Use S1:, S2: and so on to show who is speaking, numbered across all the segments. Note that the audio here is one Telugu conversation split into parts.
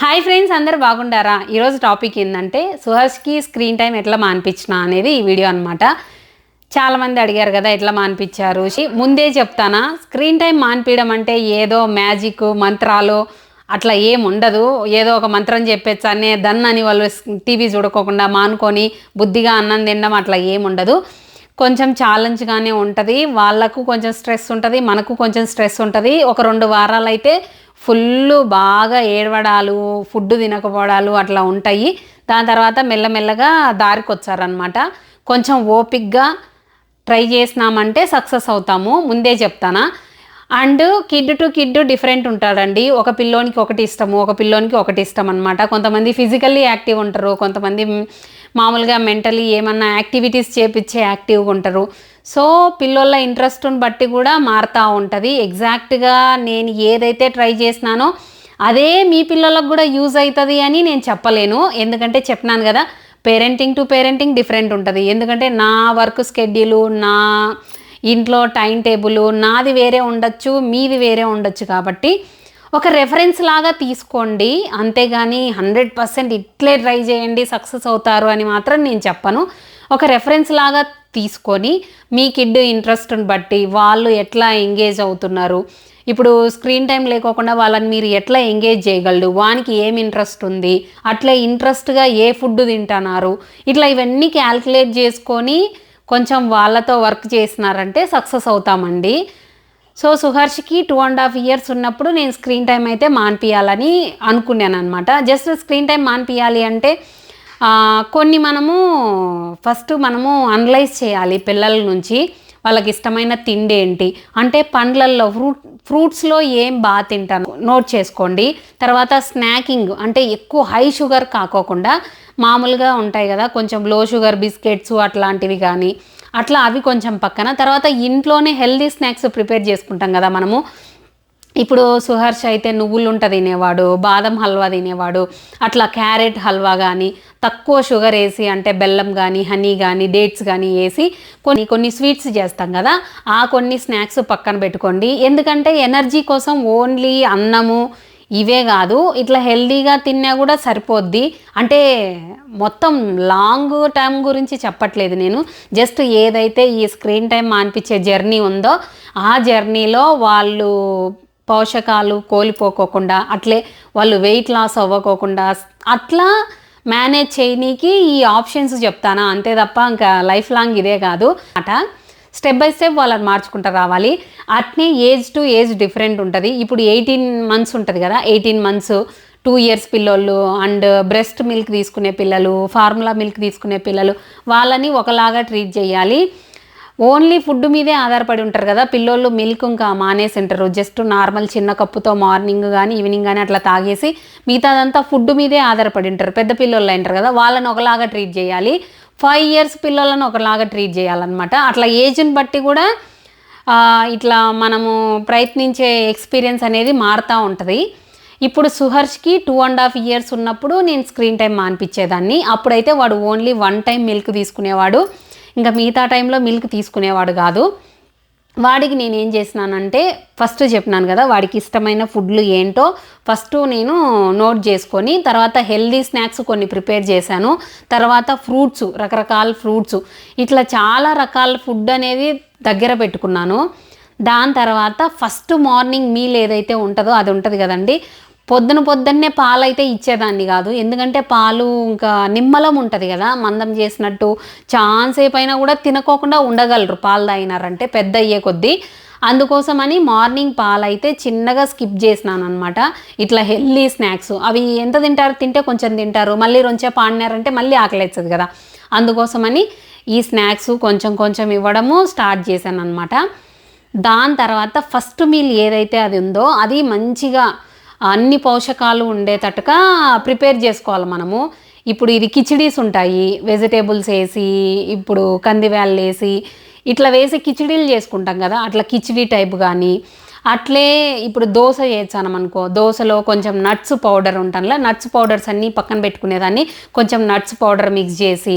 S1: హాయ్ ఫ్రెండ్స్ అందరు బాగుండారా? ఈరోజు టాపిక్ ఏంటంటే సుహర్ష్కి స్క్రీన్ టైం ఎట్లా మానిపించిన అనేది ఈ వీడియో అనమాట చాలామంది అడిగారు కదా ఎట్లా మాన్పించారు? షి- ముందే చెప్తానా? స్క్రీన్ టైం మానిపించడం అంటే ఏదో మ్యాజిక్ మంత్రాలు అట్లా ఏం ఉండదు. ఏదో ఒక మంత్రం చెప్పేచ్చు అనే దన్ అని వాళ్ళు టీవీ చూడకోకుండా మానుకొని బుద్ధిగా అన్నం తినడం అట్లా ఏం ఉండదు. కొంచెం ఛాలెంజ్గానే ఉంటుంది. వాళ్ళకు కొంచెం స్ట్రెస్ ఉంటుంది మనకు కొంచెం స్ట్రెస్ ఉంటుంది. ఒక రెండు వారాలు అయితే ఫుల్ బాగా ఏడవడాలు ఫుడ్ తినకపోవడాలు అట్లా ఉంటాయి. దాని తర్వాత మెల్లమెల్లగా దారికి వచ్చారనమాట కొంచెం ఓపిక్గా ట్రై చేసినామంటే సక్సెస్ అవుతాము. ముందే చెప్తానా. And kid to kid different ఉంటాడండి. ఒక పిల్లోనికి ఒకటి ఇష్టము ఒక పిల్లోనికి ఒకటి ఇష్టం అనమాట కొంతమంది ఫిజికల్లీ యాక్టివ్ ఉంటారు కొంతమంది మామూలుగా మెంటలీ ఏమన్నా యాక్టివిటీస్ చేపించే యాక్టివ్గా ఉంటారు. సో పిల్లోళ్ళ ఇంట్రెస్ట్ని బట్టి కూడా మారుతూ ఉంటుంది. ఎగ్జాక్ట్గా నేను ఏదైతే ట్రై చేసినానో అదే మీ పిల్లలకు కూడా యూజ్ అవుతుంది అని నేను చెప్పలేను. ఎందుకంటే చెప్పినాను కదా పేరెంటింగ్ టు పేరెంటింగ్ డిఫరెంట్ ఉంటుంది. ఎందుకంటే నా వర్క్ స్కెడ్యూలు నా ఇంట్లో టైం టేబుల్ నాది వేరే ఉండొచ్చు మీది వేరే ఉండొచ్చు కాబట్టి ఒక రెఫరెన్స్ లాగా తీసుకోండి. అంతేగాని హండ్రెడ్ పర్సెంట్ ఇట్లే ట్రై చేయండి సక్సెస్ అవుతారు అని మాత్రం నేను చెప్పను. ఒక రెఫరెన్స్ లాగా తీసుకొని మీ కిడ్ ఇంట్రెస్ట్ని బట్టి వాళ్ళు ఎట్లా ఎంగేజ్ అవుతున్నారు. ఇప్పుడు స్క్రీన్ టైం లేకోకుండా వాళ్ళని మీరు ఎట్లా ఎంగేజ్ చేయగలరు? వానికి ఏం ఇంట్రెస్ట్ ఉంది? అట్లా ఇంట్రెస్ట్గా ఏ ఫుడ్ తింటున్నారు? ఇట్లా ఇవన్నీ క్యాల్కులేట్ చేసుకొని కొంచెం వాళ్ళతో వర్క్ చేసినారంటే సక్సెస్ అవుతామండి. సో సుహర్ష్కి టూ అండ్ హాఫ్ ఇయర్స్ ఉన్నప్పుడు నేను స్క్రీన్ టైం అయితే మాన్పియాలని అనుకున్నాను అనమాట జస్ట్ స్క్రీన్ టైం మాన్పియాలి అంటే కొన్ని మనము ఫస్ట్ మనము అనలైజ్ చేయాలి పిల్లల నుంచి వాళ్ళకి ఇష్టమైన తిండి ఏంటి. అంటే పండ్లల్లో ఫ్రూట్ ఫ్రూట్స్లో ఏం బాగా తింటాను నోట్ చేసుకోండి. తర్వాత స్నాకింగ్ అంటే ఎక్కువ హై షుగర్ కాకోకుండా మామూలుగా ఉంటాయి కదా కొంచెం లో షుగర్ బిస్కెట్స్ అట్లాంటివి కానీ అట్లా అవి కొంచెం పక్కన. తర్వాత ఇంట్లోనే హెల్దీ స్నాక్స్ ప్రిపేర్ చేసుకుంటాం కదా మనము. ఇప్పుడు సుహర్ష అయితే నువ్వులుంట తినేవాడు బాదం హల్వా తినేవాడు అట్లా క్యారెట్ హల్వా కానీ తక్కువ షుగర్ వేసి అంటే బెల్లం కానీ హనీ కానీ డేట్స్ కానీ వేసి కొన్ని కొన్ని స్వీట్స్ చేస్తాం కదా. ఆ కొన్ని స్నాక్స్ పక్కన పెట్టుకోండి. ఎందుకంటే ఎనర్జీ కోసం ఓన్లీ అన్నము ఇవే కాదు ఇట్లా హెల్దీగా తిన్నా కూడా సరిపోద్ది. అంటే మొత్తం లాంగ్ టైం గురించి చెప్పట్లేదు నేను. జస్ట్ ఏదైతే ఈ స్క్రీన్ టైం మానిపించే జర్నీ ఉందో ఆ జర్నీలో వాళ్ళు పోషకాలు కోల్పోకోకుండా అట్లే వాళ్ళు వెయిట్ లాస్ అవ్వకోకుండా అట్లా మేనేజ్ చేయనీకి ఈ ఆప్షన్స్ చెప్తానా? అంతే తప్ప ఇంకా లైఫ్ లాంగ్ ఇదే కాదు. అట. స్టెప్ బై స్టెప్ వాళ్ళని మార్చుకుంటూ రావాలి. అట్నే ఏజ్ టు ఏజ్ డిఫరెంట్ ఉంటుంది. ఇప్పుడు ఎయిటీన్ మంత్స్ ఉంటుంది కదా ఎయిటీన్ మంత్స్ టూ ఇయర్స్ పిల్లోళ్ళు అండ్ బ్రెస్ట్ మిల్క్ తీసుకునే పిల్లలు ఫార్ములా మిల్క్ తీసుకునే పిల్లలు వాళ్ళని ఒకలాగా ట్రీట్ చేయాలి. ఓన్లీ ఫుడ్ మీదే ఆధారపడి ఉంటారు కదా పిల్లోళ్ళు మిల్క్ ఇంకా మానేసి ఉంటారు జస్ట్ నార్మల్ చిన్న కప్పుతో మార్నింగ్ కానీ ఈవినింగ్ కానీ అట్లా తాగేసి మిగతాదంతా ఫుడ్ మీదే ఆధారపడి ఉంటారు. పెద్ద పిల్లోళ్ళు అంటారు కదా వాళ్ళని ఒకలాగా ట్రీట్ చేయాలి. ఫైవ్ ఇయర్స్ పిల్లలను ఒకలాగా ట్రీట్ చేయాలన్నమాట. అట్లా ఏజ్ని బట్టి కూడా ఇట్లా మనము ప్రయత్నించే ఎక్స్పీరియన్స్ అనేది మారుతూ ఉంటుంది. ఇప్పుడు సుహర్ష్కి టూ అండ్ హాఫ్ ఇయర్స్ ఉన్నప్పుడు నేను స్క్రీన్ టైం మానిపించేదాన్ని. అప్పుడైతే వాడు ఓన్లీ వన్ టైం మిల్క్ తీసుకునేవాడు. ఇంకా మిగతా టైంలో మిల్క్ తీసుకునేవాడు కాదు. వాడికి నేను ఏం చేసినానంటే ఫస్ట్ చెప్పినాను కదా వాడికి ఇష్టమైన ఫుడ్లు ఏంటో ఫస్ట్ నేను నోట్ చేసుకొని తర్వాత హెల్దీ స్నాక్స్ కొన్ని ప్రిపేర్ చేశాను. తర్వాత ఫ్రూట్స్ రకరకాల ఫ్రూట్స్ ఇట్లా చాలా రకాల ఫుడ్ అనేది దగ్గర పెట్టుకున్నాను. దాని తర్వాత ఫస్ట్ మార్నింగ్ మీల్ ఏదైతే ఉంటుందో అది ఉంటుంది కదండి. పొద్దున పొద్దున్నే పాలు అయితే ఇచ్చేదాన్ని కాదు. ఎందుకంటే పాలు ఇంకా నిమ్మలం ఉంటుంది కదా మందం చేసినట్టు చాలాసేపు అయినా కూడా తినకోకుండా ఉండగలరు పాలు తాగినారంటే పెద్ద అయ్యే కొద్దీ. అందుకోసమని మార్నింగ్ పాలు అయితే చిన్నగా స్కిప్ చేసినాను అనమాట ఇట్లా హెల్దీ స్నాక్స్. అవి ఎంత తింటారు? తింటే కొంచెం తింటారు. మళ్ళీ రొంచే పాడినారంటే మళ్ళీ ఆకలిస్తుంది కదా. అందుకోసమని ఈ స్నాక్స్ కొంచెం కొంచెం ఇవ్వడము స్టార్ట్ చేశాను అనమాట దాని తర్వాత ఫస్ట్ మీల్ ఏదైతే అది ఉందో అది మంచిగా అన్ని పోషకాలు ఉండేటట్టుగా ప్రిపేర్ చేసుకోవాలి మనము. ఇప్పుడు ఇది కిచిడీస్ ఉంటాయి. వెజిటేబుల్స్ వేసి ఇప్పుడు కందివేళ్ళు వేసి ఇట్లా వేసి కిచిడీలు చేసుకుంటాం కదా. అట్లా కిచిడీ టైప్ కానీ అట్లే ఇప్పుడు దోశ చేసాను అనుకో దోశలో కొంచెం నట్స్ పౌడర్ ఉంటానులే నట్స్ పౌడర్స్ అన్నీ పక్కన పెట్టుకునేదాన్ని కొంచెం నట్స్ పౌడర్ మిక్స్ చేసి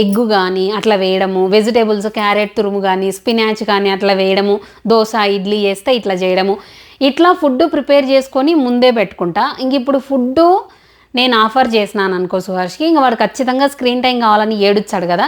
S1: ఎగ్ కానీ అట్లా వేయడము వెజిటేబుల్స్ క్యారెట్ తురుము కానీ స్పినాచ్ కానీ అట్లా వేయడము దోశ ఇడ్లీ చేస్తే ఇట్లా చేయడము. ఇట్లా ఫుడ్ ప్రిపేర్ చేసుకొని ముందే పెట్టుకుంటా. ఇంక ఇప్పుడు ఫుడ్ నేను ఆఫర్ చేసినాను అనుకో సుహర్ష్కి ఇంకా వాడు ఖచ్చితంగా స్క్రీన్ టైం కావాలని ఏడుచ్చాడు కదా.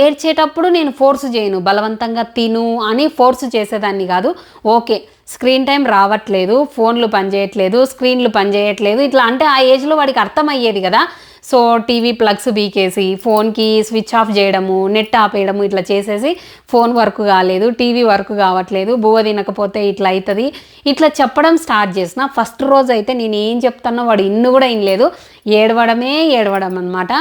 S1: ఏడ్చేటప్పుడు నేను ఫోర్స్ చేయను బలవంతంగా తిను అని ఫోర్స్ చేసేదాన్ని కాదు. ఓకే స్క్రీన్ టైం రావట్లేదు ఫోన్లు పనిచేయట్లేదు స్క్రీన్లు పనిచేయట్లేదు. ఇట్లా అంటే ఆ ఏజ్లో వాడికి అర్థమయ్యేది కదా. సో టీవీ ప్లగ్స్ బీకేసి ఫోన్కి స్విచ్ ఆఫ్ చేయడము నెట్ ఆపేయడము ఇట్లా చేసేసి ఫోన్ వర్క్ కాలేదు టీవీ వర్క్ కావట్లేదు బువ్వ తినకపోతే ఇట్లా అవుతుంది ఇట్లా చెప్పడం స్టార్ట్ చేసిన ఫస్ట్ రోజు అయితే నేను ఏం చెప్తానో వాడు ఇన్ను కూడా ఇనలేదు. ఏడవడమే ఏడవడం అనమాట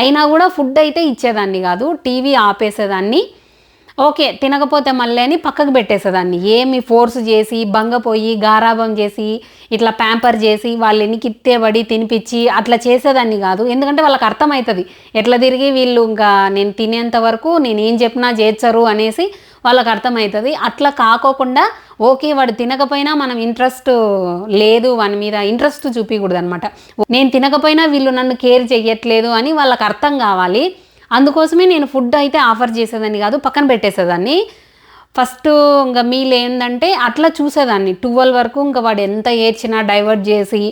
S1: అయినా కూడా ఫుడ్ అయితే ఇచ్చేదాన్ని కాదు టీవీ ఆపేసేదాన్ని. ఓకే తినకపోతే మళ్ళీ అని పక్కకు పెట్టేసేదాన్ని. ఏమి ఫోర్స్ చేసి బంగపోయి గారాబం చేసి ఇట్లా ప్యాంపర్ చేసి వాళ్ళని ఎన్నికి పడి తినిపించి అట్లా చేసేదాన్ని కాదు. ఎందుకంటే వాళ్ళకి అర్థమవుతుంది. ఎట్లా తిరిగి వీళ్ళు ఇంకా నేను తినేంత వరకు నేను ఏం చెప్పినా చేర్చరు అనేసి వాళ్ళకి అర్థమవుతుంది. అట్లా కాకోకుండా ఓకే వాడు తినకపోయినా మనం ఇంట్రెస్ట్ లేదు వాని మీద ఇంట్రెస్ట్ చూపించకూడదు అనమాట నేను తినకపోయినా వీళ్ళు నన్ను కేర్ చెయ్యట్లేదు అని వాళ్ళకి అర్థం కావాలి. అందుకోసమే నేను ఫుడ్ అయితే ఆఫర్ చేసేదాన్ని కాదు పక్కన పెట్టేసేదాన్ని. ఫస్ట్ ఇంకా మీల్ ఏంటంటే అట్లా చూసేదాన్ని. ట్వెల్వ్ వరకు ఇంకా వాడు ఎంత ఏడ్చినా డైవర్ట్ చేసి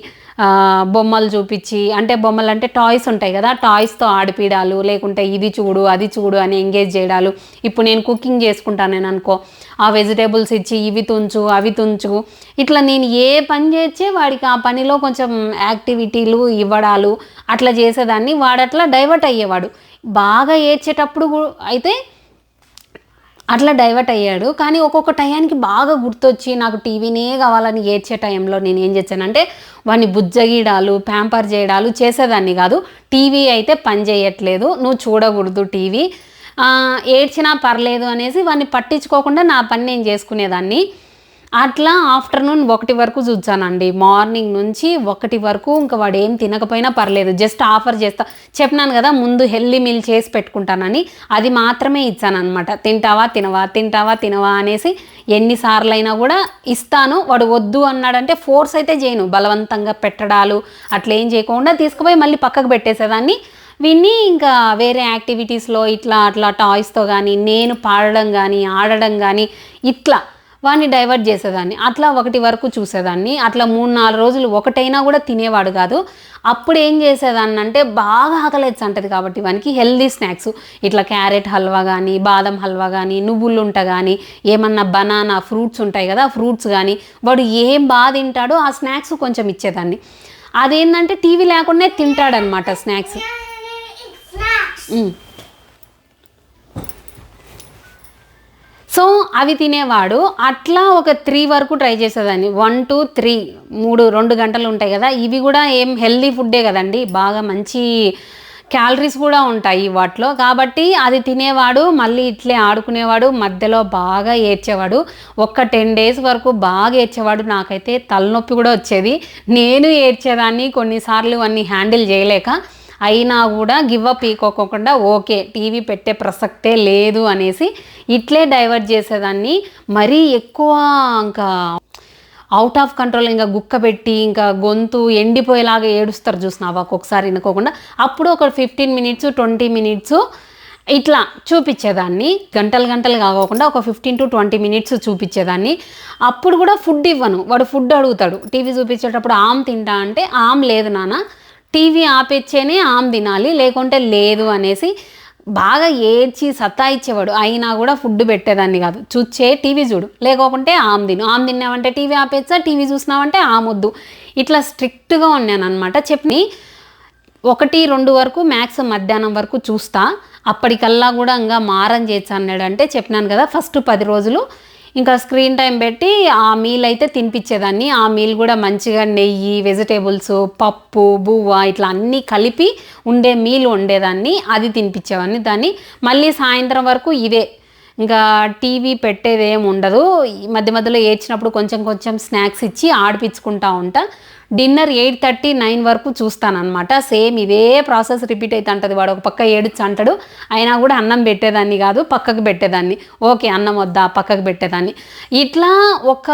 S1: బొమ్మలు చూపించి అంటే బొమ్మలు అంటే టాయ్స్ ఉంటాయి కదా టాయ్స్తో ఆడిపీడాలు లేకుంటే ఇది చూడు అది చూడు అని ఎంగేజ్ చేయడాలు. ఇప్పుడు నేను కుకింగ్ చేసుకుంటాను నేను అనుకో ఆ వెజిటేబుల్స్ ఇచ్చి ఇవి తుంచు అవి తుంచు. ఇట్లా నేను ఏ పని చేస్తే వాడికి ఆ పనిలో కొంచెం యాక్టివిటీలు ఇవ్వడాలు అట్లా చేసేదాన్ని. వాడట్లా డైవర్ట్ అయ్యేవాడు. బాగా ఏడ్చేటప్పుడు అయితే అట్లా డైవర్ట్ అయ్యాడు. కానీ ఒక్కొక్క టయానికి బాగా గుర్తొచ్చి నాకు టీవీనే కావాలని ఏడ్చే టైంలో నేను ఏం చేశానంటే వాడిని బుజ్జగీయడాలు ప్యాంపర్ చేయడాలు చేసేదాన్ని కాదు. టీవీ అయితే పని చేయట్లేదు. నువ్వు చూడకూడదు టీవీ. ఏడ్చినా పర్లేదు అనేసి వాడిని పట్టించుకోకుండా నా పని నేను చేసుకునేదాన్ని. అట్లా ఆఫ్టర్నూన్ ఒకటి వరకు చూచానండి. మార్నింగ్ నుంచి ఒకటి వరకు ఇంకా వాడు ఏం తినకపోయినా పర్లేదు. జస్ట్ ఆఫర్ చేస్తా. చెప్పినాను కదా ముందు హెల్దీ మీల్ చేసి పెట్టుకుంటానని. అది మాత్రమే ఇచ్చానమాట తింటావా తినవా తింటావా తినవా అనేసి ఎన్నిసార్లు అయినా కూడా ఇస్తాను. వాడు వద్దు అన్నాడంటే ఫోర్స్ అయితే చేయను. బలవంతంగా పెట్టడాలు అట్లా ఏం చేయకుండా తీసుకుపోయి మళ్ళీ పక్కకు పెట్టేసేదాన్ని. విని ఇంకా వేరే యాక్టివిటీస్లో ఇట్లా అట్లా టాయ్స్తో కానీ నేను పాడడం కానీ ఆడడం కానీ ఇట్లా వాడిని డైవర్ట్ చేసేదాన్ని. అట్లా ఒకటి వరకు చూసేదాన్ని. అట్లా మూడు నాలుగు రోజులు ఒకటైనా కూడా తినేవాడు కాదు. అప్పుడు ఏం చేసేదాన్ని అంటే బాగా ఆకలేచ్చు అంటది కాబట్టి వానికి హెల్దీ స్నాక్స్ ఇట్లా క్యారెట్ హల్వా కానీ బాదం హల్వా కానీ నువ్వులు ఉంట కానీ ఏమన్నా బనానా ఫ్రూట్స్ ఉంటాయి కదా ఫ్రూట్స్ కానీ వాడు ఏం బాగా తింటాడో ఆ స్నాక్స్ కొంచెం ఇచ్చేదాన్ని. అదేంటంటే టీవీ లేకుండా తింటాడనమాట స్నాక్స్ సో అవి తినేవాడు. అట్లా ఒక త్రీ వరకు ట్రై చేసేదాన్ని. వన్ టూ త్రీ మూడు రెండు గంటలు ఉంటాయి కదా. ఇవి కూడా ఏం హెల్దీ ఫుడ్డే కదండి. బాగా మంచి క్యాలరీస్ కూడా ఉంటాయి వాటిలో. కాబట్టి అది తినేవాడు మళ్ళీ ఇట్లే ఆడుకునేవాడు మధ్యలో బాగా ఏడ్చేవాడు. ఒక్క టెన్ డేస్ వరకు బాగా ఏడ్చేవాడు. నాకైతే తలనొప్పి కూడా వచ్చేది. నేను ఏడ్చేదాన్ని కొన్నిసార్లు అన్నీ హ్యాండిల్ చేయలేక. అయినా కూడా గివ్ అప్ ఈకోకుండా ఓకే టీవీ పెట్టే ప్రసక్తే లేదు అనేసి ఇట్లే డైవర్ట్ చేసేదాన్ని. మరీ ఎక్కువ ఇంకా అవుట్ ఆఫ్ కంట్రోల్ ఇంకా గుక్క పెట్టి ఇంకా గొంతు ఎండిపోయేలాగా ఏడుస్తారు చూసినావా? ఒక్కొక్కసారి వినుకోకుండా. అప్పుడు ఒక ఫిఫ్టీన్ మినిట్స్ ట్వంటీ మినిట్స్ ఇట్లా చూపించేదాన్ని. గంటలు గంటలు కాకోకుండా ఒక ఫిఫ్టీన్ టు ట్వంటీ మినిట్స్ చూపించేదాన్ని. అప్పుడు కూడా ఫుడ్ ఇవ్వను. వాడు ఫుడ్ అడుగుతాడు. టీవీ చూపించేటప్పుడు ఆమ్ తింటా అంటే ఆమ్ లేదు నాన్న. టీవీ ఆపేచ్చేనే ఆమ్ తినాలి లేకుంటే లేదు అనేసి బాగా ఏడ్చి సతాయిచ్చేవాడు. అయినా కూడా ఫుడ్ పెట్టేదాన్ని కాదు. చూచే టీవీ చూడు. లేకోకుంటే ఆమ్ తిను. ఆమ్ తిన్నావంటే టీవీ ఆపేచ్చా టీవీ చూసినావంటే ఆమొద్దు. ఇట్లా స్ట్రిక్ట్గా ఉన్నాను అనమాట చెప్పి ఒకటి రెండు వరకు మ్యాక్స్ మధ్యాహ్నం వరకు చూస్తా. అప్పటికల్లా కూడా ఇంకా మారం చేయొచ్చు అన్నాడంటే చెప్పినాను కదా ఫస్ట్ పది రోజులు ఇంకా స్క్రీన్ టైం పెట్టి ఆ మీల్ అయితే తినిపించేదాన్ని. ఆ మీల్ కూడా మంచిగా నెయ్యి వెజిటేబుల్స్ పప్పు బువ్వ ఇట్లా అన్నీ కలిపి ఉండే మీల్ వండేదాన్ని. అది తినిపించేవాడిని దాన్ని మళ్ళీ సాయంత్రం వరకు ఇదే ఇంకా టీవీ పెట్టేది ఏమి ఉండదు మధ్య మధ్యలో ఏడ్చినప్పుడు కొంచెం కొంచెం స్నాక్స్ ఇచ్చి ఆడిపించుకుంటా ఉంటా. డిన్నర్ ఎయిట్ థర్టీ నైన్ వరకు చూస్తానన్నమాట. సేమ్ ఇదే ప్రాసెస్ రిపీట్ అయితే అంటది వాడు ఒక పక్క ఏడుచు అంటాడు అయినా కూడా అన్నం పెట్టేదాన్ని కాదు పక్కకు పెట్టేదాన్ని. ఓకే అన్నం వద్దా పక్కకు పెట్టేదాన్ని. ఇట్లా ఒక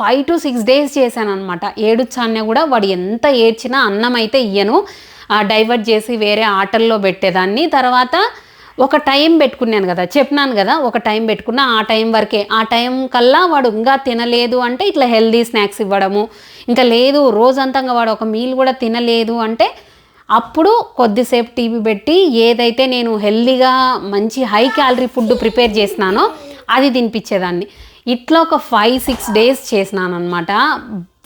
S1: ఫైవ్ టు సిక్స్ డేస్ చేశానమాట అనమాట ఏడుచాన్నే కూడా వాడు ఎంత ఏడ్చినా అన్నం అయితే ఇయ్యను. డైవర్ట్ చేసి వేరే ఆటల్లో పెట్టేదాన్ని. తర్వాత ఒక టైం పెట్టుకున్నాను కదా చెప్పినాను కదా ఒక టైం పెట్టుకున్నా ఆ టైం వరకే. ఆ టైం కల్లా వాడు ఇంకా తినలేదు అంటే ఇట్లా హెల్దీ స్నాక్స్ ఇవ్వడము ఇంకా లేదు రోజంతంగా వాడు ఒక మీల్ కూడా తినలేదు అంటే అప్పుడు కొద్దిసేపు టీవీ పెట్టి ఏదైతే నేను హెల్దీగా మంచి హై క్యాలరీ ఫుడ్ ప్రిపేర్ చేసినానో అది తినిపించేదాన్ని. ఇట్లా ఒక ఫైవ్ సిక్స్ డేస్ చేసినాను అనమాట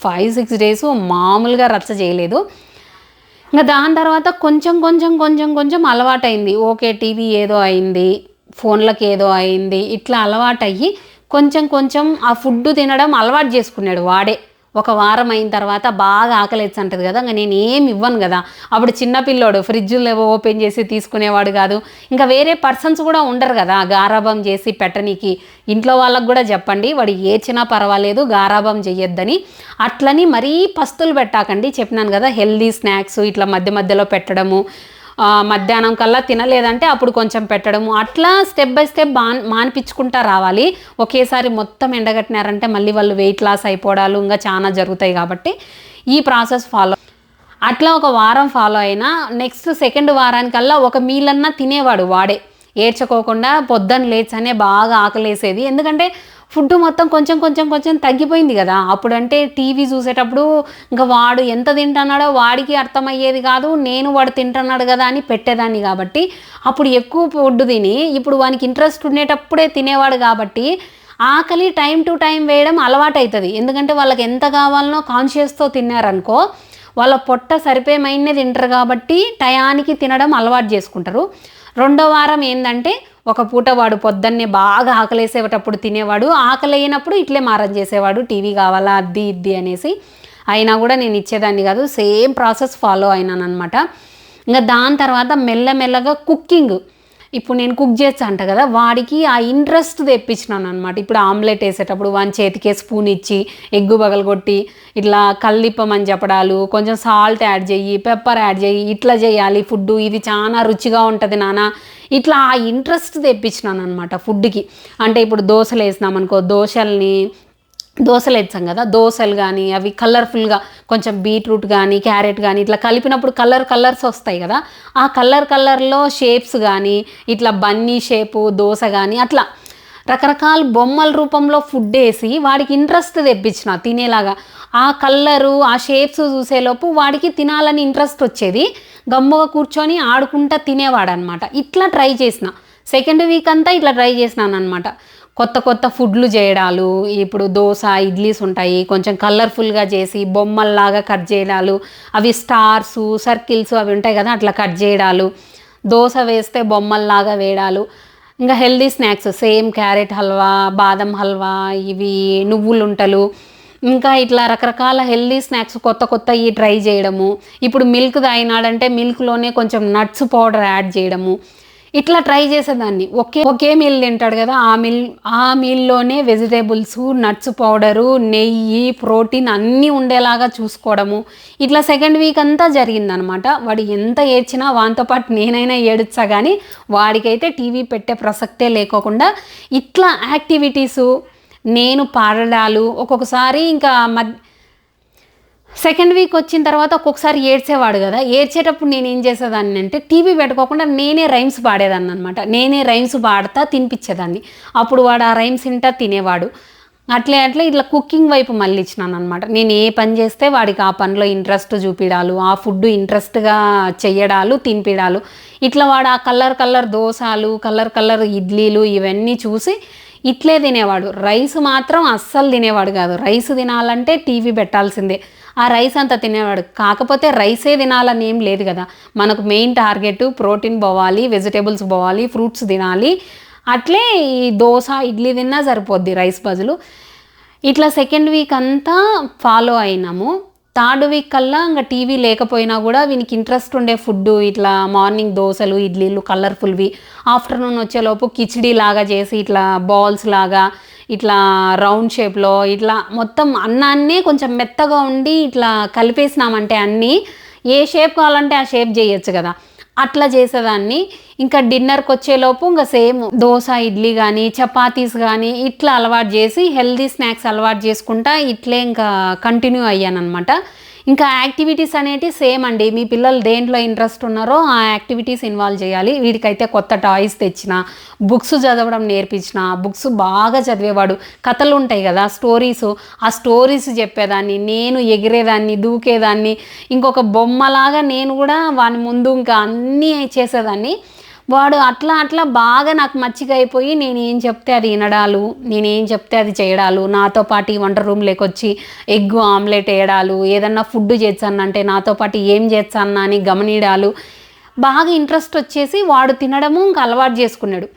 S1: ఫైవ్ సిక్స్ డేస్ మామూలుగా రచ్చ చేయలేదు. ఇంకా దాని తర్వాత కొంచెం కొంచెం కొంచెం కొంచెం అలవాటైంది. ఓకే టీవీ ఏదో అయింది ఫోన్లకు ఏదో అయింది ఇట్లా అలవాటయ్యి కొంచెం కొంచెం ఆ ఫుడ్ తినడం అలవాటు చేసుకున్నాడు వాడే. ఒక వారం అయిన తర్వాత బాగా ఆకలేసి అంటది కదా ఇంకా నేను ఏమి ఇవ్వను కదా. అప్పుడు చిన్న పిల్లోడు ఫ్రిడ్జ్లు ఓపెన్ చేసి తీసుకునేవాడు కాదు. ఇంకా వేరే పర్సన్స్ కూడా ఉండరు కదా గారాభం చేసి పెట్టనీకి. ఇంట్లో వాళ్ళకు కూడా చెప్పండి వాడు ఏచినా పర్వాలేదు గారాభం చేయొద్దని అట్లని మరీ పస్తులు పెట్టాకండి చెప్పినాను కదా హెల్దీ స్నాక్స్ ఇట్లా మధ్య మధ్యలో పెట్టడము. మధ్యాహ్నం కల్లా తినలేదంటే అప్పుడు కొంచెం పెట్టడము. అట్లా స్టెప్ బై స్టెప్ మాన్ మానిపించుకుంటా రావాలి. ఒకేసారి మొత్తం ఎండగట్టినారంటే మళ్ళీ వాళ్ళు వెయిట్ లాస్ అయిపోవడాలు ఇంకా చాలా జరుగుతాయి కాబట్టి ఈ ప్రాసెస్ ఫాలో అట్లా ఒక వారం ఫాలో అయినా నెక్స్ట్ సెకండ్ వారానికల్లా ఒక మీలన్నా తినేవాడు వాడే. ఏడ్చుకోకుండా పొద్దున్న లేచనే బాగా ఆకలేసేది. ఎందుకంటే ఫుడ్ మొత్తం కొంచెం కొంచెం కొంచెం తగ్గిపోయింది కదా. అప్పుడంటే టీవీ చూసేటప్పుడు ఇంకా వాడు ఎంత తింటున్నాడో వాడికి అర్థమయ్యేది కాదు నేను వాడు తింటున్నాడు కదా అని పెట్టేదాన్ని కాబట్టి అప్పుడు ఎక్కువ ఫుడ్ తిని ఇప్పుడు వానికి ఇంట్రెస్ట్ ఉండేటప్పుడే తినేవాడు కాబట్టి ఆకలి టైం టు టైం వేయడం అలవాటు అవుతుంది ఎందుకంటే వాళ్ళకి ఎంత కావాలనో కాన్షియస్తో తిన్నారనుకో వాళ్ళ పొట్ట సరిపోయే తింటారు కాబట్టి టయానికి తినడం అలవాటు చేసుకుంటారు. రెండో వారం ఏంటంటే ఒక పూట వాడు పొద్దున్నే బాగా ఆకలేసేటప్పుడు తినేవాడు. ఆకలి అయినప్పుడు ఇట్లే మారం చేసేవాడు. టీవీ కావాలా? అద్ది ఇద్ది అనేసి. అయినా కూడా నేను ఇచ్చేదాన్ని కాదు. సేమ్ ప్రాసెస్ ఫాలో అయినాను అనమాట ఇంకా దాని తర్వాత మెల్లమెల్లగా కుకింగ్. ఇప్పుడు నేను కుక్ చేస్తా అంట కదా వాడికి ఆ ఇంట్రెస్ట్ తెప్పించినాను అనమాట ఇప్పుడు ఆమ్లెట్ వేసేటప్పుడు వాని చేతికే స్పూన్ ఇచ్చి ఎగ్గు పగలగొట్టి ఇట్లా కల్లిప్పమని చెప్పడాలు కొంచెం సాల్ట్ యాడ్ చెయ్యి పెప్పర్ యాడ్ చెయ్యి ఇట్లా చేయాలి ఫుడ్ ఇది చాలా రుచిగా ఉంటుంది నాన్న ఇట్లా ఆ ఇంట్రెస్ట్ తెప్పించినాను అనమాట ఫుడ్కి అంటే ఇప్పుడు దోశలు వేసినాం అనుకో దోశల్ని దోశలు వేస్తాం కదా దోశలు కానీ అవి కలర్ఫుల్గా కొంచెం బీట్రూట్ కానీ క్యారెట్ కానీ ఇట్లా కలిపినప్పుడు కలర్ కలర్స్ వస్తాయి కదా ఆ కలర్ కలర్లో షేప్స్ కానీ ఇట్లా బన్నీ షేపు దోశ కానీ అట్లా రకరకాల బొమ్మల రూపంలో ఫుడ్ వేసి వాడికి ఇంట్రెస్ట్ తెప్పించిన తినేలాగా. ఆ కలరు ఆ షేప్స్ చూసేలోపు వాడికి తినాలని ఇంట్రెస్ట్ వచ్చేది. గమ్ముగా కూర్చొని ఆడుకుంటా తినేవాడనమాట. ఇట్లా ట్రై చేసిన. సెకండ్ వీక్ అంతా ఇట్లా ట్రై చేసినాను అనమాట కొత్త కొత్త ఫుడ్లు చేయడాలు ఇప్పుడు దోశ ఇడ్లీస్ ఉంటాయి. కొంచెం కలర్ఫుల్గా చేసి బొమ్మల్లాగా కట్ చేయడాలు అవి స్టార్స్ సర్కిల్స్ అవి ఉంటాయి కదా అట్లా కట్ చేయడాలు దోశ వేస్తే బొమ్మల్లాగా వేయడాలు. ఇంకా healthy snacks same carrot halwa బాదం హల్వా ఇవి నువ్వులుంటలు. ఇంకా ఇట్లా రకరకాల హెల్దీ స్నాక్స్ కొత్త కొత్తవి ట్రై చేయడము. ఇప్పుడు మిల్క్ తాగినాడంటే మిల్క్లోనే కొంచెం నట్స్ పౌడర్ యాడ్ చేయడము. ఇట్లా ట్రై చేసేదాన్ని. ఒకే ఒకే మీల్ తింటాడు కదా ఆ మీల్ ఆ మీల్లోనే వెజిటేబుల్స్ నట్స్ పౌడరు నెయ్యి ప్రోటీన్ అన్నీ ఉండేలాగా చూసుకోవడము. ఇట్లా సెకండ్ వీక్ అంతా జరిగిందనమాట. వాడు ఎంత ఏడ్చినా వానితో పాటు నేనైనా ఏడుచ్చా కానీ వాడికైతే టీవీ పెట్టే ప్రసక్తే లేకోకుండా ఇట్లా యాక్టివిటీసు నేను పాడడాలు ఒక్కొక్కసారి ఇంకా మధ్య సెకండ్ వీక్ వచ్చిన తర్వాత ఒక్కొక్కసారి ఏడ్చేవాడు కదా. ఏడ్చేటప్పుడు నేను ఏం చేసేదాన్ని అంటే టీవీ పెట్టుకోకుండా నేనే రైమ్స్ పాడేదాన్ని అనమాట నేనే రైమ్స్ పాడతా తినిపించేదాన్ని. అప్పుడు వాడు ఆ రైమ్స్ ఇంటా తినేవాడు. అట్లే అట్లే ఇట్లా కుకింగ్ వైపు మళ్ళీ అనమాట నేను ఏ పని చేస్తే వాడికి ఆ పనిలో ఇంట్రెస్ట్ చూపించాలు ఆ ఫుడ్ ఇంట్రెస్ట్గా చెయ్యడాలు తినిపించాలు ఇట్లా వాడు ఆ కలర్ కలర్ దోశలు కలర్ కలర్ ఇడ్లీలు ఇవన్నీ చూసి ఇట్లే తినేవాడు. రైస్ మాత్రం అస్సలు తినేవాడు కాదు. రైస్ తినాలంటే టీవీ పెట్టాల్సిందే. ఆ రైస్ అంతా తినేవాడు. కాకపోతే రైసే తినాలని ఏం లేదు కదా. మనకు మెయిన్ టార్గెట్ ప్రోటీన్ పోవాలి వెజిటేబుల్స్ పోవాలి ఫ్రూట్స్ తినాలి. అట్లే ఈ దోశ ఇడ్లీ తిన్నా సరిపోద్ది రైస్ బదులు. ఇట్లా సెకండ్ వీక్ అంతా ఫాలో అయినాము. థర్డ్ వీక్ కల్లా ఇంకా టీవీ లేకపోయినా కూడా వీనికి ఇంట్రెస్ట్ ఉండే ఫుడ్ ఇట్లా మార్నింగ్ దోశలు ఇడ్లీలు కలర్ఫుల్వి ఆఫ్టర్నూన్ వచ్చేలోపు కిచిడీ లాగా చేసి ఇట్లా బాల్స్ లాగా ఇట్లా రౌండ్ షేప్లో ఇట్లా మొత్తం అన్నాన్నే కొంచెం మెత్తగా ఉండి ఇట్లా కలిపేసినామంటే అన్నీ ఏ షేప్ కావాలంటే ఆ షేప్ చేయొచ్చు కదా. అట్లా చేసేదాన్ని. ఇంకా డిన్నర్కి వచ్చేలోపు ఇంకా సేమ్ దోశ ఇడ్లీ కానీ చపాతీస్ కానీ ఇట్లా అలవాటు చేసి హెల్దీ స్నాక్స్ అలవాటు చేసుకుంటా ఇట్లే ఇంకా కంటిన్యూ అయ్యానమాట ఇంకా యాక్టివిటీస్ అనేటి సేమ్ అండి. మీ పిల్లలు దేంట్లో ఇంట్రెస్ట్ ఉన్నారో ఆ యాక్టివిటీస్ ఇన్వాల్వ్ చేయాలి. వీడికైతే కొత్త టాయ్స్ తెచ్చిన బుక్స్ చదవడం నేర్పించిన బుక్స్ బాగా చదివేవాడు. కథలు ఉంటాయి కదా స్టోరీస్. ఆ స్టోరీస్ చెప్పేదాన్ని నేను ఎగిరేదాన్ని దూకేదాన్ని ఇంకొక బొమ్మలాగా నేను కూడా వాని ముందు ఇంకా అన్నీ చేసేదాన్ని. వాడు అట్లా అట్లా బాగా నాకు మచ్చికైపోయి అయిపోయి నేను ఏం చెప్తే అది వినడాలు నేను ఏం చెప్తే అది చేయడాలు నాతో పాటు ఈ వంట రూమ్ లేకొచ్చి ఎగ్ ఆమ్లెట్ వేయడాలు ఏదన్నా ఫుడ్ చేస్తానంటే నాతో పాటు ఏం చేస్తానా అని గమనిడాలు బాగా ఇంట్రెస్ట్ వచ్చేసి వాడు తినడము ఇంకా అలవాటు చేసుకున్నాడు.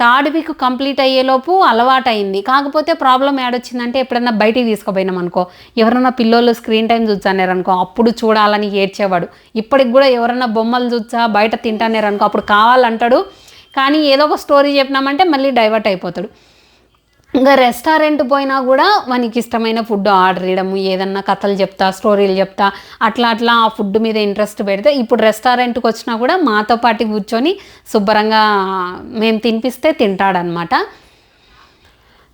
S1: థర్డ్ వీక్ కంప్లీట్ అయ్యేలోపు అలవాటైంది. కాకపోతే ప్రాబ్లం ఏడొచ్చిందంటే ఎప్పుడన్నా బయటికి తీసుకుపోయినాం అనుకో. ఎవరన్నా పిల్లోళ్ళు స్క్రీన్ టైం చూచానేరనుకో అప్పుడు చూడాలని ఏడ్చేవాడు. ఇప్పటికి కూడా ఎవరన్నా బొమ్మలు చూచా బయట తింటానేరనుకో అప్పుడు కావాలంటాడు. కానీ ఏదో ఒక స్టోరీ చెప్పినామంటే మళ్ళీ డైవర్ట్ అయిపోతాడు. ఇంకా రెస్టారెంట్ పోయినా కూడా మనకి ఇష్టమైన ఫుడ్ ఆర్డర్ చేయడము ఏదన్నా కథలు చెప్తా స్టోరీలు చెప్తా అట్లా అట్లా ఆ ఫుడ్ మీద ఇంట్రెస్ట్ పెడితే ఇప్పుడు రెస్టారెంట్కి వచ్చినా కూడా మాతో పాటు కూర్చొని శుభ్రంగా మేము తినిపిస్తే తింటాడనమాట.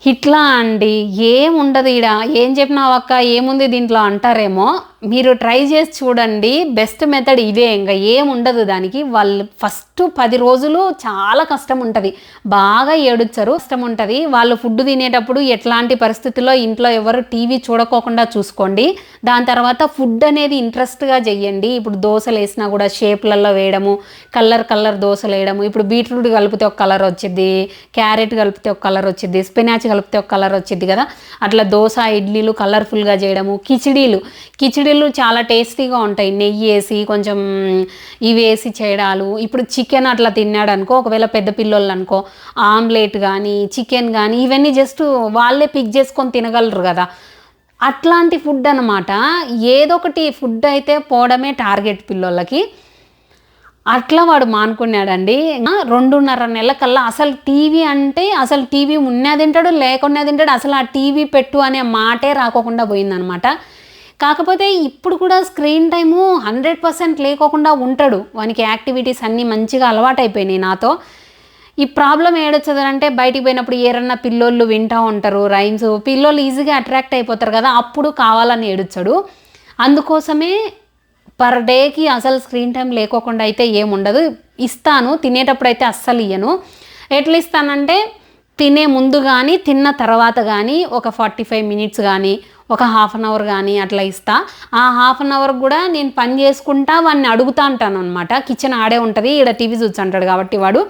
S1: ఇట్లా అండి ఏం ఉండదు ఈడ ఏం చెప్పినా అక్క ఏముంది దీంట్లో అంటారేమో మీరు ట్రై చేసి చూడండి. బెస్ట్ మెథడ్ ఇదే ఇంకా. ఏం ఉండదు దానికి. వాళ్ళు ఫస్ట్ పది రోజులు చాలా కష్టం ఉంటుంది. బాగా ఏడుచ్చరు కష్టం ఉంటుంది. వాళ్ళు ఫుడ్ తినేటప్పుడు ఎట్లాంటి పరిస్థితుల్లో ఇంట్లో ఎవరు టీవీ చూడకోకుండా చూసుకోండి. దాని తర్వాత ఫుడ్ అనేది ఇంట్రెస్ట్గా చెయ్యండి. ఇప్పుడు దోశలు వేసినా కూడా షేప్లలో వేయడము కలర్ కలర్ దోశలు వేయడము. ఇప్పుడు బీట్రూట్ కలిపితే ఒక కలర్ వచ్చింది క్యారెట్ కలిపితే ఒక కలర్ వచ్చింది స్పినాచ్ కలిపితే ఒక కలర్ వచ్చింది కదా. అట్లా దోశ ఇడ్లీలు కలర్ఫుల్గా చేయడము కిచిడీలు. కిచిడీలు చాలా టేస్టీగా ఉంటాయి. నెయ్యి వేసి కొంచెం ఇవి వేసి చేయడాలు ఇప్పుడు చికెన్ అట్లా తిన్నాడు అనుకో ఒకవేళ పెద్ద పిల్లోళ్ళు అనుకో ఆమ్లెట్ కానీ చికెన్ కానీ ఇవన్నీ జస్ట్ వాళ్ళే పిక్ చేసుకొని తినగలరు కదా. అట్లాంటి ఫుడ్ అనమాట ఏదో ఒకటి ఫుడ్ అయితే పోవడమే టార్గెట్ పిల్లోళ్ళకి. అట్లా వాడు మానుకున్నాడండి. రెండున్నర నెల కల్లా అసలు టీవీ అంటే అసలు టీవీ ఉన్నా తింటాడు లేకున్నా తింటాడు అసలు ఆ టీవీ పెట్టు అనే మాటే రాకోకుండా పోయిందనమాట కాకపోతే ఇప్పుడు కూడా స్క్రీన్ టైము హండ్రెడ్ పర్సెంట్ లేకోకుండా ఉంటాడు. వానికి యాక్టివిటీస్ అన్నీ మంచిగా అలవాటైపోయినాయి నాతో. ఈ ప్రాబ్లం ఏడొచ్చదంటే బయటికి పోయినప్పుడు ఏరన్నా పిల్లోళ్ళు వింటూ ఉంటారు రైమ్స్. పిల్లోళ్ళు ఈజీగా అట్రాక్ట్ అయిపోతారు కదా అప్పుడు కావాలని ఏడుచ్చాడు అందుకోసమే పర్ డేకి అసలు స్క్రీన్ టైం లేకోకుండా అయితే ఏముండదు ఇస్తాను తినేటప్పుడు అయితే అస్సలు ఇయ్యను. ఎట్లా ఇస్తానంటే తినే ముందు కానీ తిన్న తర్వాత కానీ ఒక ఫార్టీ ఫైవ్ మినిట్స్ కానీ ఒక హాఫ్ అన్ అవర్ కానీ అట్లా ఇస్తా. ఆ హాఫ్ అన్ అవర్ కూడా నేను పని చేసుకుంటా వాడిని అడుగుతా అంటాను అనమాట కిచెన్ ఆడే ఉంటుంది ఈడ టీవీ చూసి అంటాడు కాబట్టి వాడు.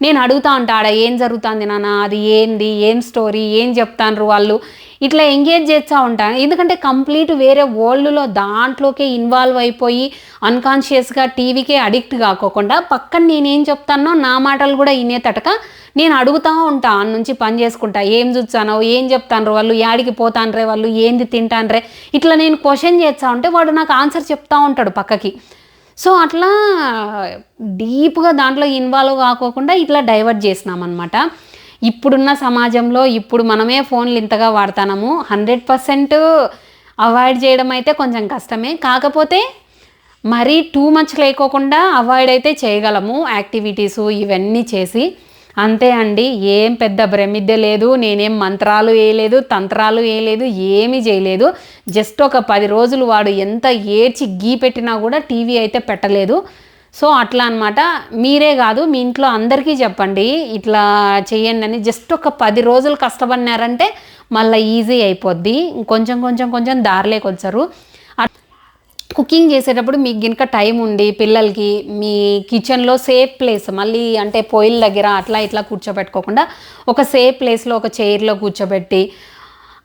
S1: నేను అడుగుతా ఉంటా ఆడ ఏం జరుగుతుంది నాన్న? అది ఏంది? ఏం స్టోరీ ఏం చెప్తాన్రు వాళ్ళు? ఇట్లా ఎంగేజ్ చేస్తూ ఉంటాను ఎందుకంటే కంప్లీట్ వేరే వరల్డ్లో దాంట్లోకే ఇన్వాల్వ్ అయిపోయి అన్కాన్షియస్గా టీవీకే అడిక్ట్ కాకోకుండా పక్కన నేనేం చెప్తానో నా మాటలు కూడా వినేతటక నేను అడుగుతూ ఉంటా నుంచి పని చేసుకుంటా ఏం చూచానో ఏం చెప్తాన్రు వాళ్ళు? యాడికి పోతాన్రే వాళ్ళు? ఏంది తింటాన్రే ఇట్లా నేను క్వశ్చన్ చేస్తా ఉంటే వాడు నాకు ఆన్సర్ చెప్తా ఉంటాడు పక్కకి. సో అట్లా డీప్గా దాంట్లో ఇన్వాల్వ్ కాకోకుండా ఇట్లా డైవర్ట్ చేసినామన్నమాట. ఇప్పుడున్న సమాజంలో ఇప్పుడు మనమే ఫోన్లు ఇంతగా వాడుతున్నాము హండ్రెడ్ పర్సెంట్ అవాయిడ్ చేయడం అయితే కొంచెం కష్టమే. కాకపోతే మరీ టూ మచ్ లేకోకుండా అవాయిడ్ అయితే చేయగలము యాక్టివిటీసు ఇవన్నీ చేసి. అంతే అండి ఏం పెద్ద భ్రమిద్య లేదు నేనేం మంత్రాలు వేయలేదు తంత్రాలు వేయలేదు ఏమీ చేయలేదు. జస్ట్ ఒక పది రోజులు వాడు ఎంత ఏడ్చి గీ పెట్టినా కూడా టీవీ అయితే పెట్టలేదు. సో అట్లా అన్నమాట. మీరే కాదు మీ ఇంట్లో అందరికీ చెప్పండి ఇట్లా చేయండి అని జస్ట్ ఒక పది రోజులు కష్టపడినారంటే మళ్ళీ ఈజీ అయిపోద్ది. కొంచెం కొంచెం కొంచెం దారిలోకి వచ్చారు. కుకింగ్ చేసేటప్పుడు మీకు గినక టైం ఉండి పిల్లలకి మీ కిచెన్లో సేఫ్ ప్లేస్ మళ్ళీ అంటే పొయ్యిల దగ్గర అట్లా ఇట్లా కూర్చోబెట్టుకోకుండా ఒక సేఫ్ ప్లేస్లో ఒక చైర్లో కూర్చోబెట్టి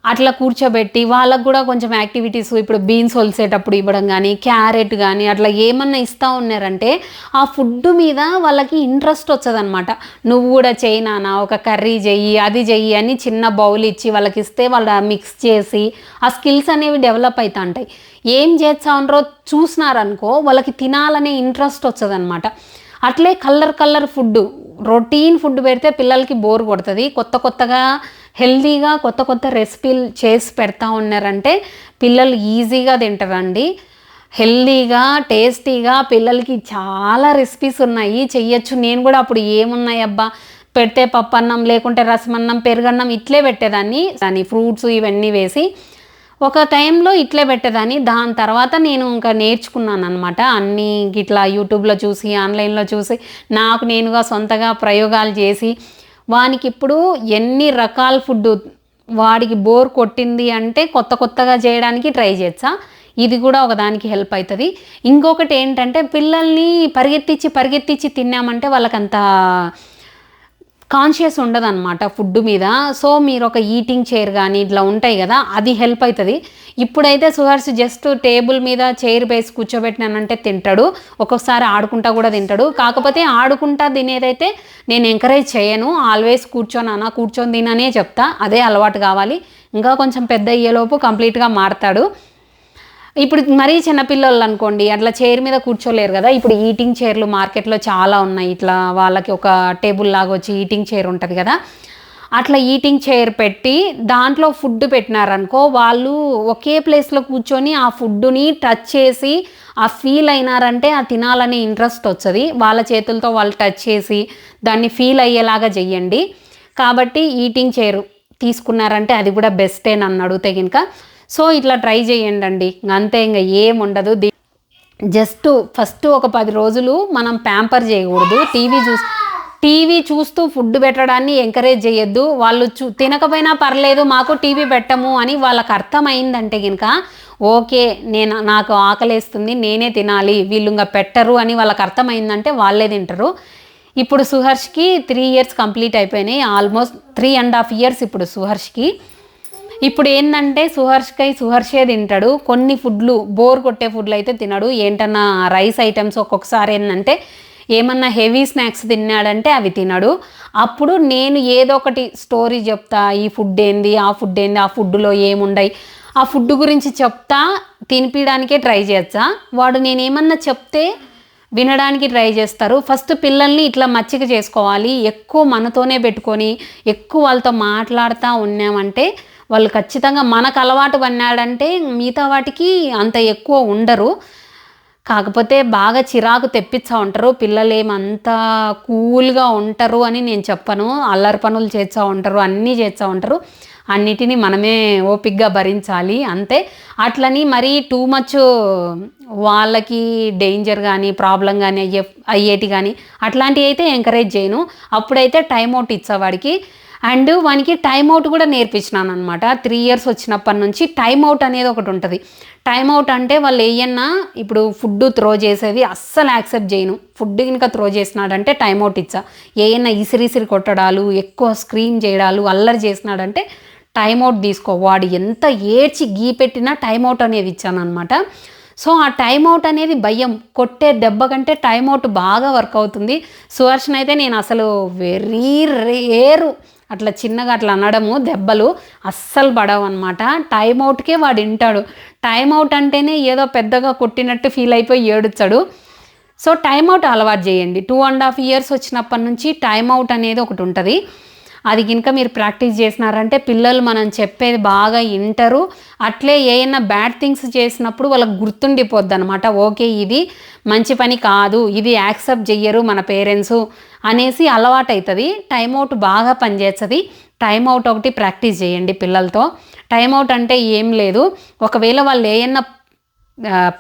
S1: అట్లా కూర్చోబెట్టి వాళ్ళకు కూడా కొంచెం యాక్టివిటీస్ ఇప్పుడు బీన్స్ వలిసేటప్పుడు ఇవ్వడం కానీ క్యారెట్ కానీ అట్లా ఏమన్నా ఇస్తూ ఉన్నారంటే ఆ ఫుడ్ మీద వాళ్ళకి ఇంట్రెస్ట్ వచ్చదనమాట నువ్వు కూడా చేయి ఒక కర్రీ చెయ్యి అది చెయ్యి అని చిన్న బౌల్ ఇచ్చి వాళ్ళకి ఇస్తే వాళ్ళు మిక్స్ చేసి ఆ స్కిల్స్ అనేవి డెవలప్ అవుతా ఉంటాయి ఏం చేస్తా ఉన్నారో చూసినారనుకో వాళ్ళకి తినాలనే ఇంట్రెస్ట్ వచ్చదనమాట అట్లే colour colour food routine food పెడితే పిల్లలకి బోర్ కొడుతుంది. కొత్త కొత్తగా హెల్దీగా కొత్త కొత్త రెసిపీలు చేసి పెడతా ఉన్నారంటే పిల్లలు ఈజీగా తింటారండి. హెల్తీగా టేస్టీగా పిల్లలకి చాలా రెసిపీస్ ఉన్నాయి. చెయ్యొచ్చు. నేను కూడా అప్పుడు ఏమున్నాయి అబ్బా? పెడితే పప్పు అన్నం లేకుంటే రసమన్నం పెరుగన్నం ఇట్లే పెట్టేదాన్ని. దాని ఫ్రూట్స్ ఇవన్నీ వేసి ఒక టైంలో ఇట్లే పెట్టేదాన్ని. దాని తర్వాత నేను ఇంకా నేర్చుకున్నాను అనమాట అన్నీ ఇట్లా యూట్యూబ్లో చూసి ఆన్లైన్లో చూసి నాకు నేనుగా సొంతగా ప్రయోగాలు చేసి వానికి ఇప్పుడు ఎన్ని రకాల ఫుడ్ వాడికి బోర్ కొట్టింది అంటే కొత్త కొత్తగా చేయడానికి ట్రై చేయొచ్చా ఇది కూడా ఒకదానికి హెల్ప్ అవుతుంది ఇంకొకటి ఏంటంటే పిల్లల్ని పరిగెత్తించి పరిగెత్తించి తిన్నామంటే వాళ్ళకంత కాన్షియస్ ఉండదన్నమాట ఫుడ్ మీద. సో మీరు ఒక ఈటింగ్ చైర్ కానీ ఇట్లా ఉంటాయి కదా అది హెల్ప్ అవుతుంది ఇప్పుడైతే సుహర్స్ జస్ట్ టేబుల్ మీద చైర్ వేసి కూర్చోబెట్టినానంటే తింటాడు. ఒక్కొక్కసారి ఆడుకుంటా కూడా తింటాడు. కాకపోతే ఆడుకుంటా తినేదైతే నేను ఎంకరేజ్ చేయను. ఆల్వేస్ కూర్చొని అన్న కూర్చొని తిననే చెప్తా. అదే అలవాటు కావాలి. ఇంకా కొంచెం పెద్ద అయ్యేలోపు కంప్లీట్గా మారతాడు. ఇప్పుడు మరీ చిన్నపిల్లలు అనుకోండి అట్లా చైర్ మీద కూర్చోలేరు కదా. ఇప్పుడు ఈటింగ్ చైర్లు మార్కెట్లో చాలా ఉన్నాయి. ఇట్లా వాళ్ళకి ఒక టేబుల్ లాగా వచ్చి ఈటింగ్ చైర్ ఉంటుంది కదా. అట్లా ఈటింగ్ చైర్ పెట్టి దాంట్లో ఫుడ్ పెట్టినారనుకో వాళ్ళు ఒకే ప్లేస్లో కూర్చొని ఆ ఫుడ్ని టచ్ చేసి ఆ ఫీల్ అయినారంటే ఆ తినాలనే ఇంట్రెస్ట్ వస్తుంది. వాళ్ళ చేతులతో వాళ్ళు టచ్ చేసి దాన్ని ఫీల్ అయ్యేలాగా చెయ్యండి. కాబట్టి ఈటింగ్ చైర్ తీసుకున్నారంటే అది కూడా బెస్టే నన్ను అడిగితే కనుక సో ఇట్లా ట్రై చేయండి అండి అంతే ఇంకా ఏముండదు. దీ జస్ట్ ఫస్ట్ ఒక పది రోజులు మనం ప్యాంపర్ చేయకూడదు. టీవీ చూస్ టీవీ చూస్తూ ఫుడ్ పెట్టడాన్ని ఎంకరేజ్ చేయొద్దు. వాళ్ళు చూ తినకపోయినా పర్లేదు మాకు టీవీ పెట్టము అని వాళ్ళకి అర్థమైందంటే కనుక ఓకే నేను నాకు ఆకలేస్తుంది నేనే తినాలి వీళ్ళు ఇంకా పెట్టరు అని వాళ్ళకి అర్థమైందంటే వాళ్ళే తింటారు. ఇప్పుడు సుహర్ష్కి త్రీ ఇయర్స్ కంప్లీట్ అయిపోయినాయి. Almost three and half years ఇప్పుడు సుహర్ష్కి. ఇప్పుడు ఏంటంటే సుహర్ష్కై సుహర్షే తింటాడు. కొన్ని ఫుడ్లు బోర్ కొట్టే ఫుడ్లు అయితే తినడు. ఏంటన్నా రైస్ ఐటమ్స్ ఒక్కొక్కసారి ఏంటంటే ఏమన్నా హెవీ స్నాక్స్ తిన్నాడంటే అవి తినడు. అప్పుడు నేను ఏదో ఒకటి స్టోరీ చెప్తా ఈ ఫుడ్ ఏంది ఆ ఫుడ్ ఏంది ఆ ఫుడ్లో ఏముండయి. ఆ ఫుడ్ గురించి చెప్తా తినిపించడానికే ట్రై చేస్తా. వాడు నేనేమన్నా చెప్తే వినడానికి ట్రై చేస్తారు. ఫస్ట్ పిల్లల్ని ఇట్లా మచ్చిక చేసుకోవాలి. ఎక్కువ మనతోనే పెట్టుకొని ఎక్కువ వాళ్ళతో మాట్లాడుతూ ఉన్నామంటే వాళ్ళు ఖచ్చితంగా మనకు అలవాటు పన్నాడంటే మిగతా వాటికి అంత ఎక్కువ ఉండరు. కాకపోతే బాగా చిరాకు తెప్పిస్తూ ఉంటారు. పిల్లలు ఏమంతా కూల్గా ఉంటారు అని నేను చెప్పను. అల్లరి పనులు చేస్తూ ఉంటారు. అన్నీ చేస్తూ ఉంటారు. అన్నిటినీ మనమే ఓపిక్గా భరించాలి. అంతే. అట్లని మరీ టూ మచ్ వాళ్ళకి డేంజర్ కానీ ప్రాబ్లం కానీ అయ్యే అయ్యేటి కానీ అట్లాంటివి అయితే ఎంకరేజ్ చేయను. అప్పుడైతే టైం అవుట్ ఇచ్చా వాడికి. అండ్ వానికి టైం అవుట్ కూడా నేర్పించినాను అనమాట త్రీ ఇయర్స్ వచ్చినప్పటి నుంచి టైం అవుట్ అనేది ఒకటి ఉంటుంది. టైం అవుట్ అంటే వాళ్ళు ఏయన్నా ఇప్పుడు ఫుడ్ త్రో చేసేది అస్సలు యాక్సెప్ట్ చేయను. ఫుడ్ కనుక త్రో చేసినాడంటే టైం అవుట్ ఇచ్చా. ఏయన్నా ఇసిరిసిరి కొట్టడాలు ఎక్కువ స్క్రీన్ చేయడాలు అల్లరి చేసినాడంటే టైం అవుట్ తీసుకో. వాడు ఎంత ఏడ్చి గీ పెట్టినా టైం అవుట్ అనేది ఇచ్చాను అనమాట సో ఆ టైం అవుట్ అనేది భయం. కొట్టే దెబ్బ కంటే టైం అవుట్ బాగా వర్క్ అవుతుంది. సువర్షన్ అయితే నేను అసలు వెరీ రేరు అట్లా చిన్నగా అట్లా అనడము దెబ్బలు అస్సలు పడవు అనమాట టైం అవుట్కే వాడు వింటాడు. టైం అవుట్ అంటేనే ఏదో పెద్దగా కొట్టినట్టు ఫీల్ అయిపోయి ఏడుస్తాడు. సో టైం అవుట్ అలవాటు చేయండి. టూ అండ్ హాఫ్ ఇయర్స్ వచ్చినప్పటి నుంచి టైం అవుట్ అనేది ఒకటి ఉంటుంది. అది కనుక మీరు ప్రాక్టీస్ చేసినారంటే పిల్లలు మనం చెప్పేది బాగా వింటారు అట్లే ఏమైనా బ్యాడ్ థింగ్స్ చేసినప్పుడు వాళ్ళకి గుర్తుండిపోద్ది అనమాట ఓకే ఇది మంచి పని కాదు ఇది యాక్సెప్ట్ చెయ్యరు మన పేరెంట్స్ అనేసి అలవాటు అవుతుంది టైం అవుట్ బాగా పనిచేస్తుంది. టైం అవుట్ ఒకటి ప్రాక్టీస్ చేయండి పిల్లలతో. టైం అవుట్ అంటే ఏం లేదు. ఒకవేళ వాళ్ళు ఏమన్నా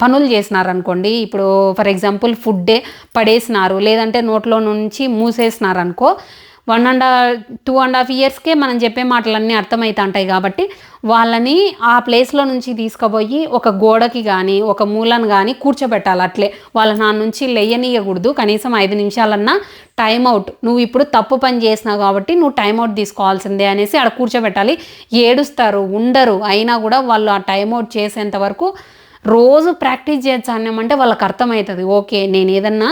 S1: పనులు చేసినారనుకోండి ఇప్పుడు ఫర్ ఎగ్జాంపుల్ ఫుడ్డే పడేసినారు లేదంటే నోట్లో నుంచి మూసేసినారనుకో one and two and half ఇయర్స్కే మనం చెప్పే మాటలన్నీ అర్థమవుతా ఉంటాయి కాబట్టి వాళ్ళని ఆ ప్లేస్లో నుంచి తీసుకుపోయి ఒక గోడకి కానీ ఒక మూలను కానీ కూర్చోబెట్టాలి అట్లే. వాళ్ళ నా నుంచి లేయనీయకూడదు. కనీసం ఐదు నిమిషాలన్నా టైం అవుట్. నువ్వు ఇప్పుడు తప్పు పని చేసినావు కాబట్టి నువ్వు టైం అవుట్ తీసుకోవాల్సిందే అనేసి ఆడ కూర్చోబెట్టాలి. ఏడుస్తారు ఉండరు. అయినా కూడా వాళ్ళు ఆ టైం అవుట్ చేసేంత వరకు రోజు ప్రాక్టీస్ చేస్తానేమంటే వాళ్ళకి అర్థమవుతుంది ఓకే నేను ఏదన్నా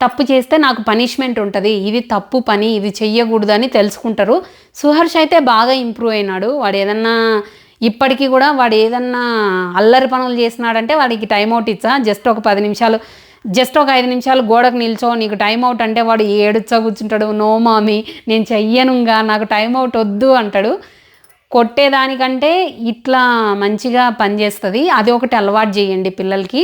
S1: తప్పు చేస్తే నాకు పనిష్మెంట్ ఉంటుంది. ఇది తప్పు పని ఇది చెయ్యకూడదని తెలుసుకుంటారు. సుహర్ష్ అయితే బాగా ఇంప్రూవ్ అయినాడు. వాడు ఏదన్నా ఇప్పటికీ కూడా వాడు ఏదన్నా అల్లరి పనులు చేసినాడంటే వాడికి టైం అవుట్ ఇచ్చా. జస్ట్ ఒక పది నిమిషాలు జస్ట్ ఒక ఐదు నిమిషాలు గోడకు నిల్చో. నీకు టైం అవుట్ అంటే వాడు ఏడుచా కూర్చుంటాడు. నో మామీ నేను చెయ్యనుగా నాకు టైం అవుట్ వద్దు అంటాడు. కొట్టేదానికంటే ఇట్లా మంచిగా పనిచేస్తుంది. అది ఒకటి అలవాటు చేయండి పిల్లలకి.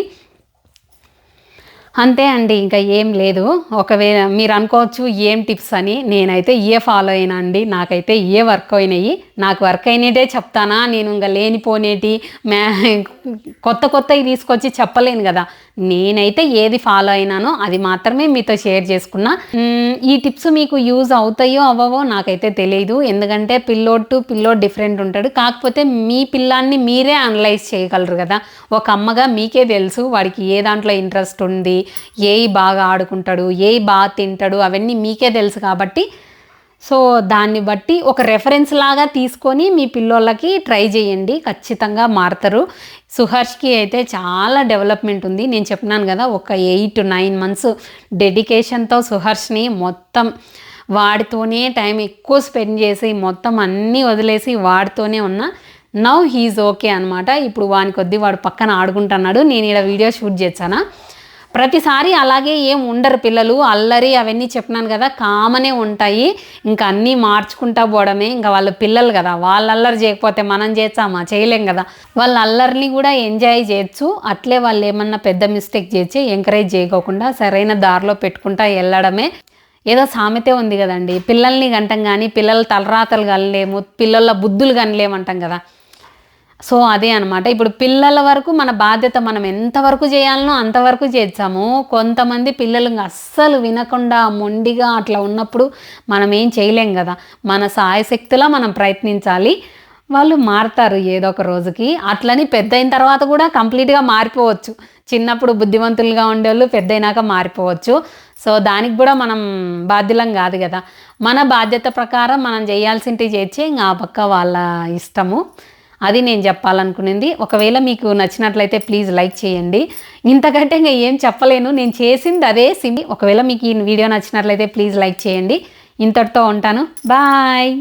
S1: అంతే అండి ఇంకా ఏం లేదు. ఒకవేళ మీరు అనుకోవచ్చు ఏం టిప్స్ అని నేనైతే ఏ ఫాలో అయినా అండి. నాకైతే ఏ వర్క్ అయినాయి. నాకు వర్క్ అయినట్టే చెప్తానా? నేను ఇంకా లేనిపోనేటి మ్యా కొత్త కొత్తవి తీసుకొచ్చి చెప్పలేను కదా. నేనైతే ఏది ఫాలో అయినానో అది మాత్రమే మీతో షేర్ చేసుకున్నా. ఈ టిప్స్ మీకు యూజ్ అవుతాయో అవ్వవో నాకైతే తెలియదు ఎందుకంటే పిల్లోడ్ టు పిల్లోడ్ డిఫరెంట్ ఉంటాడు. కాకపోతే మీ పిల్లాన్ని మీరే అనలైజ్ చేయగలరు కదా. ఒక అమ్మగా మీకే తెలుసు వాడికి ఏ దాంట్లో ఇంట్రెస్ట్ ఉంది ఏ బాగా ఆడుకుంటాడు ఏ బాగా తింటాడు అవన్నీ మీకే తెలుసు కాబట్టి సో దాన్ని బట్టి ఒక రెఫరెన్స్ లాగా తీసుకొని మీ పిల్లోళ్ళకి ట్రై చేయండి. ఖచ్చితంగా మారుతారు. సుహర్ష్కి అయితే చాలా డెవలప్మెంట్ ఉంది. నేను చెప్పినాను కదా ఒక ఎయిట్ నైన్ మంత్స్ డెడికేషన్తో సుహర్ష్ని మొత్తం వాడితోనే టైం ఎక్కువ స్పెండ్ చేసి మొత్తం అన్నీ వదిలేసి వాడితోనే ఉన్నా నవ్ హీజ్ ఓకే అనమాట ఇప్పుడు వాని కొద్దీ వాడు పక్కన ఆడుకుంటున్నాడు. నేను ఇక్కడ వీడియో షూట్ చేశానా? ప్రతిసారి అలాగే ఏం ఉండరు పిల్లలు అల్లరి అవన్నీ చెప్పినాను కదా కామనే ఉంటాయి. ఇంకా అన్నీ మార్చుకుంటా పోవడమే. ఇంకా వాళ్ళ పిల్లలు కదా వాళ్ళు అల్లరి చేయకపోతే మనం చేస్తామా? చేయలేం కదా. వాళ్ళ అల్లరిని కూడా ఎంజాయ్ చేయొచ్చు. అట్లే వాళ్ళు ఏమన్నా పెద్ద మిస్టేక్ చేసి ఎంకరేజ్ చేయకోకుండా సరైన దారిలో పెట్టుకుంటా వెళ్ళడమే. ఏదో సామెతే ఉంది కదండి పిల్లల్ని గంటం కానీ పిల్లల తలరాతలు కనలేము పిల్లల బుద్ధులు కనలేమంటాం కదా. సో అదే అనమాట ఇప్పుడు పిల్లల వరకు మన బాధ్యత మనం ఎంతవరకు చేయాలనో అంతవరకు చేద్దాము. కొంతమంది పిల్లలు అస్సలు వినకుండా మొండిగా అట్లా ఉన్నప్పుడు మనం ఏం చేయలేం కదా. మన సాయశక్తిలో మనం ప్రయత్నించాలి. వాళ్ళు మారుతారు ఏదో ఒక రోజుకి. అట్లని పెద్ద అయిన తర్వాత కూడా కంప్లీట్గా మారిపోవచ్చు. చిన్నప్పుడు బుద్ధిమంతులుగా ఉండేవాళ్ళు పెద్ద అయినాక మారిపోవచ్చు. సో దానికి కూడా మనం బాధ్యులం కాదు కదా. మన బాధ్యత ప్రకారం మనం చేయాల్సింటి చేర్చి ఇంకా ఆ పక్క వాళ్ళ ఇష్టము. అది నేను చెప్పాలనుకునేది. ఒకవేళ మీకు నచ్చినట్లయితే ప్లీజ్ లైక్ చేయండి. ఇంతకంటే ఇంకా ఏం చెప్పలేను. నేను చేసింది అదే సిమి ఒకవేళ మీకు ఈ వీడియో నచ్చినట్లయితే ప్లీజ్ లైక్ చేయండి. ఇంతటితో ఉంటాను. బాయ్.